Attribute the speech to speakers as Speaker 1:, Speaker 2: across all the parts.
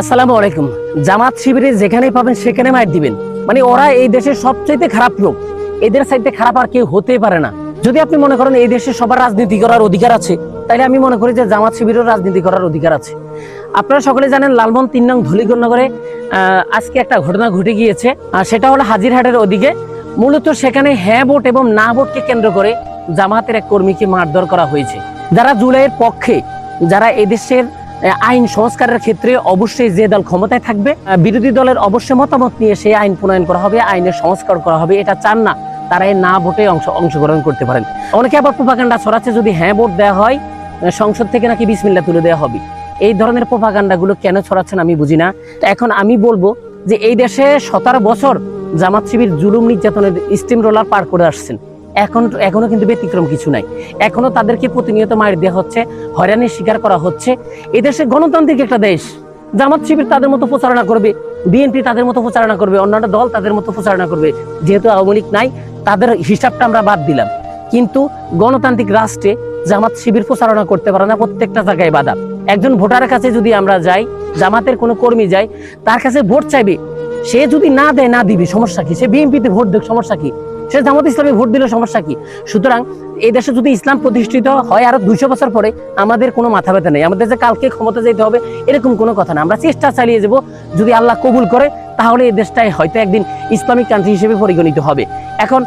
Speaker 1: আসসালামু আলাইকুম। জামাত শিবিরে পাবেন সেখানে মাইর দিবেন। মানে ওরা এই দেশের খারাপ লোক। এদের খারাপ আর কেউ হতে পারে না। যদি আপনি মনে করেন এই দেশে সবার রাজনীতি করার অধিকার আছে তাহলে আমি মনে করি যে জামাত শিবিরের রাজনীতি করার অধিকার আছে। আপনারা সকলে জানেন লালমন তিন নং ধলিগড়নগরে আহ, আজকে একটা ঘটনা ঘটে গিয়েছে। সেটা হলো হাজিরহাটের ওদিকে। মূলত সেখানে হ্যাঁ ভোট এবং না ভোটকে কেন্দ্র করে জামাতের এক কর্মীকে মারধর করা হয়েছে। যারা জুলাইয়ের পক্ষে যারা এদেশের আইন সংস্কারের ক্ষেত্রে অবশ্যই যে দল ক্ষমতায় থাকবে বিরোধী দলের অবশ্যই মতামত নিয়ে সেই আইন প্রণয়ন করা হবে, আইনের সংস্কার করা হবে, এটা চান না। তারা এই না ভোটে অংশ, অংশগ্রহণ করতে পারেন। অনেকে আবার প্রোপাগান্ডা ছড়াচ্ছে, যদি হ্যাঁ ভোট দেওয়া হয় সংসদ থেকে নাকি বিসমিল্লা তুলে দেওয়া হবে। এই ধরনের প্রোপাগান্ডাগুলো কেন ছড়াচ্ছেন আমি বুঝি না। এখন আমি বলব যে এই দেশে সতেরো বছর জামাত শিবির জুলুম নির্যাতনের স্টিম রোলার পার করে আসছেন। এখন এখনও কিন্তু ব্যতিক্রম কিছু নাই। এখনও তাদেরকে প্রতিনিয়ত মার দেওয়া হচ্ছে, হয়রানির শিকার করা হচ্ছে। এদেশে গণতান্ত্রিক একটা দেশ। জামাত শিবির তাদের মতো প্রচারণা করবে, বিএনপি তাদের মতো প্রচারণা করবে, অন্যান্য দল তাদের মতো প্রচারণা করবে। যেহেতু আওয়ামী লীগ নাই, তাদের হিসাবটা আমরা বাদ দিলাম। কিন্তু গণতান্ত্রিক রাষ্ট্রে জামাত শিবির প্রচারণা করতে পারে না, প্রত্যেকটা জায়গায় বাধা। একজন ভোটারের কাছে যদি আমরা যাই, জামাতের কোনো কর্মী যাই তার কাছে ভোট চাইবে। সে যদি না দেয়, না দিবে, সমস্যা কি? সে বিএনপিতে ভোট দেখ সমস্যা কি? সে জামাত ইসলামে ভোট দিলে সমস্যা কি? সুতরাং এই দেশে যদি ইসলাম প্রতিষ্ঠিত হয় আরও দুইশো বছর পরে, আমাদের কোনো মাথা ব্যথা নেই। আমাদের যে কালকে ক্ষমতা যেতে হবে, এরকম কোনো কথা না। আমরা চেষ্টা চালিয়ে যাব। যদি আল্লাহ কবুল করে, তাহলে এই দেশটাই হয়তো একদিন ইসলামিক কান্ট্রি হিসেবে পরিগণিত হবে। এখন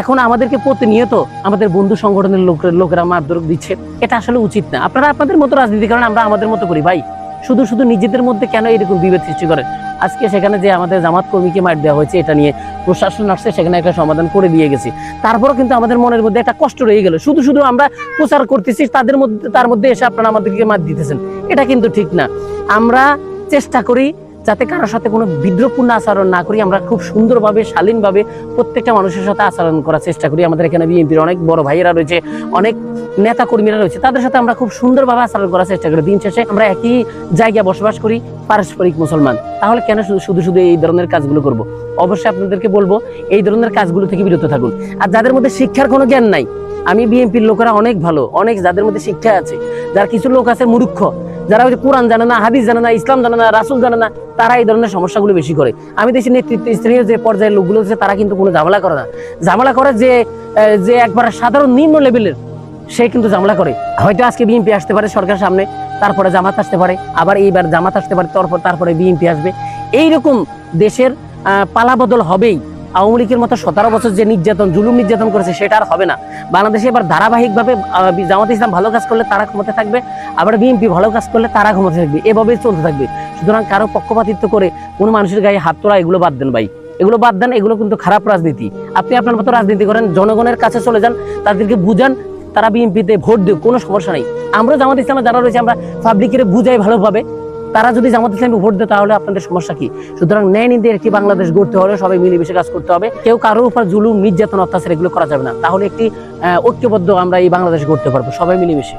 Speaker 1: এখন আমাদেরকে প্রতিনিয়ত আমাদের বন্ধু সংগঠনের লোকের লোকেরা মারধর দিচ্ছে। এটা আসলে উচিত না। আপনারা আপনাদের মতো রাজনীতি করেন, আমরা আমাদের মতো করি। ভাই, শুধু শুধু নিজেদের মধ্যে কেন এরকম বিভেদ সৃষ্টি করেন? আজকে সেখানে যে আমাদের জামাত কর্মীকে মার দেওয়া হয়েছে, এটা নিয়ে প্রশাসন আসছে, সেখানে একটা সমাধান করে দিয়ে গেছি। তারপরও কিন্তু আমাদের মনের মধ্যে একটা কষ্ট রয়ে গেল। শুধু শুধু আমরা প্রচার করতেছি, তাদের মধ্যে, তার মধ্যে এসে আপনারা আমাদেরকে মার দিতেছেন। এটা কিন্তু ঠিক না। আমরা চেষ্টা করি যাতে কারোর সাথে কোনো বিদ্রোহপূর্ণ আচরণ না করি, আমরা খুব সুন্দরভাবে, শালীনভাবে প্রত্যেকটা মানুষের সাথে আচরণ করার চেষ্টা করি। আমাদের এখানে বিএনপির অনেক বড় ভাইয়েরা রয়েছে, অনেক নেতা কর্মীরা রয়েছে, তাদের সাথে আমরা খুব সুন্দরভাবে আচরণ করার চেষ্টা করি। দিন শেষে আমরা একই জায়গায় বসবাস করি, পারস্পরিক মুসলমান। তাহলে কেন শুধু শুধু এই ধরনের কাজগুলো করব? অবশ্যই আপনাদেরকে বলব, এই ধরনের কাজগুলো থেকে বিরত থাকুন। আর যাদের মধ্যে শিক্ষার কোনো জ্ঞান নাই, আমি বিএনপির লোকেরা অনেক ভালো, অনেক যাদের মধ্যে শিক্ষা আছে, যার কিছু লোক আছে মূর্খ যারা যে কোরআন জানে না, হাদিস জানে না, ইসলাম জানে না, রাসুল জানে না, তারা এই ধরনের সমস্যাগুলো বেশি করে। আমি দেখছি নেতৃত্ব, স্থানীয় যে পর্যায়ের লোকগুলো আছে, তারা কিন্তু কোনো ঝামেলা করে না। ঝামেলা করে যে যে একবার সাধারণ নিম্ন লেভেলের, সে কিন্তু ঝামেলা করে। হয়তো আজকে বিএনপি আসতে পারে সরকার সামনে, তারপরে জামাত আসতে পারে, আবার এইবার জামাত আসতে পারে, তারপর, তারপরে বিএনপি আসবে। এইরকম দেশের পালাবদল হবেই। আওয়ামী লীগের মতো সতেরো বছর যে নির্যাতন, জুলুম নির্যাতন করেছে, সেটা আর হবে না। বাংলাদেশে এবার ধারাবাহিকভাবে জামাত ইসলাম ভালো কাজ করলে তারা ক্ষমতা থাকবে, আবার বিএনপি ভালো কাজ করলে তারা ক্ষমতা থাকবে। এভাবেই চলতে থাকবে। সুতরাং কারও পক্ষপাতিত্ব করে কোনো মানুষের গায়ে হাত তোলা, এগুলো বাদ দেন ভাই। এগুলো বাদ দেন, এগুলো কিন্তু খারাপ রাজনীতি। আপনি আপনার মতো রাজনীতি করেন, জনগণের কাছে চলে যান, তাদেরকে বুঝান, তারা বিএনপিতে ভোট দেব কোনো সমস্যা নেই। আমরা জামাত ইসলামে যারা রয়েছে, আমরা পাবলিকের বুঝাই ভালোভাবে। তারা যদি জামাত ইসলামে ভোট দেয়, তাহলে আপনাদের সমস্যা কি? সুতরাং ন্যায় নিতে একটি বাংলাদেশ গড়তে হলে সবাই মিলেমিশে কাজ করতে হবে। কেউ কারোর উপর জুলুম, নির্যাতন, অত্যাচার এগুলো করা যাবে না। তাহলে একটি ঐক্যবদ্ধ আমরা এই বাংলাদেশ গড়তে পারব। সবাই মিলেমিশে।